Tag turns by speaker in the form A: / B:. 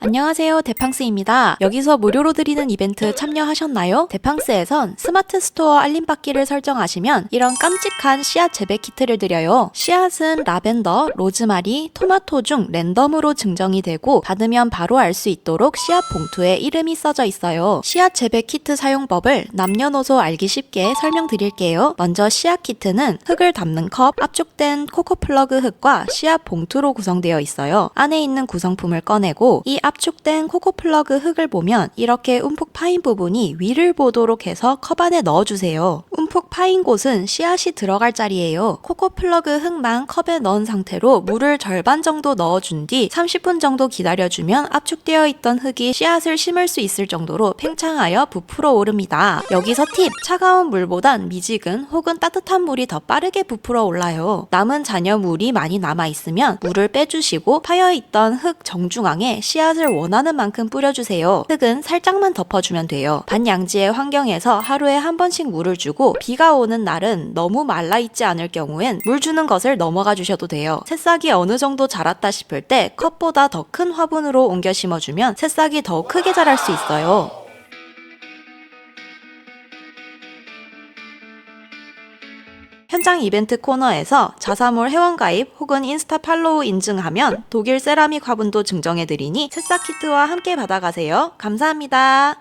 A: 안녕하세요. 데팡스입니다. 여기서 무료로 드리는 이벤트 참여하셨나요? 데팡스에선 스마트 스토어 알림 받기를 설정하시면 이런 깜찍한 씨앗 재배 키트를 드려요. 씨앗은 라벤더, 로즈마리, 토마토 중 랜덤으로 증정이 되고 받으면 바로 알 수 있도록 씨앗 봉투에 이름이 써져 있어요. 씨앗 재배 키트 사용법을 남녀노소 알기 쉽게 설명드릴게요. 먼저 씨앗 키트는 흙을 담는 컵, 압축된 코코 플러그 흙과 씨앗 봉투로 구성되어 있어요. 안에 있는 구성품을 꺼내고 이 압축된 코코 플러그 흙을 보면 이렇게 움푹 파인 부분이 위를 보도록 해서 컵 안에 넣어주세요. 움푹 파인 곳은 씨앗이 들어갈 자리예요. 코코 플러그 흙만 컵에 넣은 상태로 물을 절반 정도 넣어준 뒤 30분 정도 기다려주면 압축되어 있던 흙이 씨앗을 심을 수 있을 정도로 팽창하여 부풀어 오릅니다. 여기서 팁! 차가운 물보단 미지근 혹은 따뜻한 물이 더 빠르게 부풀어 올라요. 남은 잔여 물이 많이 남아있으면 물을 빼주시고 파여있던 흙 정중앙에 씨앗을 원하는 만큼 뿌려주세요. 흙은 살짝만 덮어주면 돼요. 반양지의 환경에서 하루에 한 번씩 물을 주고 비가 오는 날은 너무 말라 있지 않을 경우엔 물 주는 것을 넘어가 주셔도 돼요. 새싹이 어느 정도 자랐다 싶을 때 컵보다 더 큰 화분으로 옮겨 심어주면 새싹이 더 크게 자랄 수 있어요. 현장 이벤트 코너에서 자사몰 회원가입 혹은 인스타 팔로우 인증하면 독일 세라믹 화분도 증정해드리니 새싹 키트와 함께 받아가세요. 감사합니다.